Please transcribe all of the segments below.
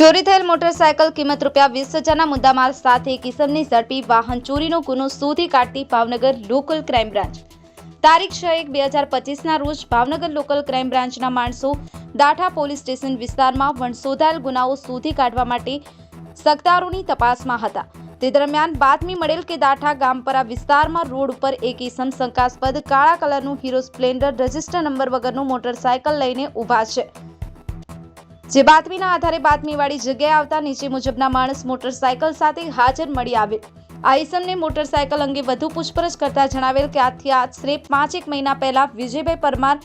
ચોરી થયેલ મોટરસાયકલ કિંમત રૂપિયા વીસ હજારના મુદ્દામાલ સાથે કિસમની ઝડપી વાહન ચોરીનો ગુનો શોધી કાઢતી ભાવનગર લોકલ ક્રાઇમ બ્રાન્ચ. તારીખ છ એક બે હજાર પચીસના રોજ ભાવનગર લોકલ ક્રાઇમ બ્રાન્ચના માણસો દાઠા પોલીસ સ્ટેશન વિસ્તારમાં વણશોધાયેલ ગુનાઓ શોધી કાઢવા માટે સત્તારોની તપાસમાં હતા. તે દરમિયાન બાતમી મળેલ કે દાઠા ગામપરા વિસ્તારમાં રોડ ઉપર એક ઇસમ શંકાસ્પદ કાળા કલરનું હીરો સ્પ્લેન્ડર રજિસ્ટર નંબર વગરનું મોટરસાયકલ લઈને ઊભા છે. જે બાતમીના આધારે બાતમીવાળી જગ્યાએ આવતા નીચે મુજબના માણસ મોટરસાયકલ સાથે હાજર મળી આવેલ. આ મોટરસાયકલ અંગે વધુ પૂછપરછ કરતા જણાવેલ કે આજથી આશરે પાંચેક મહિના પહેલા વિજયભાઈ પરમાર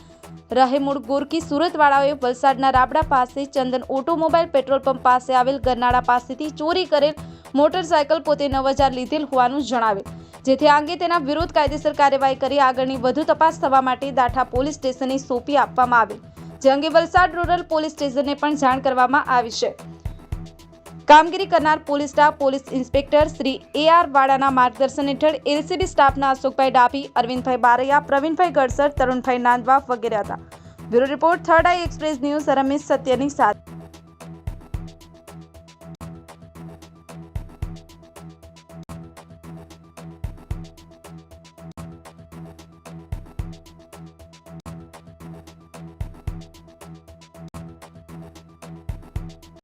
રહેમૂળ ગોરકી સુરતવાળાઓએ વલસાડના રાબડા પાસે ચંદન ઓટોમોબાઈલ પેટ્રોલ પંપ પાસે આવેલ ગરનાળા પાસેથી ચોરી કરેલ મોટરસાયકલ પોતે નવ હજાર લીધેલ હોવાનું જણાવેલ. જેથી આ અંગે તેના વિરુદ્ધ કાયદેસર કાર્યવાહી કરી આગળની વધુ તપાસ થવા માટે દાઠા પોલીસ સ્ટેશને સોંપી આપવામાં આવેલ. જે અંગે વલસાડ રૂરલ પોલીસ સ્ટેશનને પણ જાણ કરવામાં આવી છે. કામગીરી કરનાર police staff, police inspector Shri A R વાડાના માર્ગદર્શન હેઠળ એલસીબી સ્ટાફના અશોકભાઈ ડાભી, અરવિંદભાઈ બારૈયા, પ્રવીણભાઈ ગડસર, તરુણભાઈ નાંદવા વગેરે હતા. Bureau report third eye express news, Ramesh સત્યની સાથે.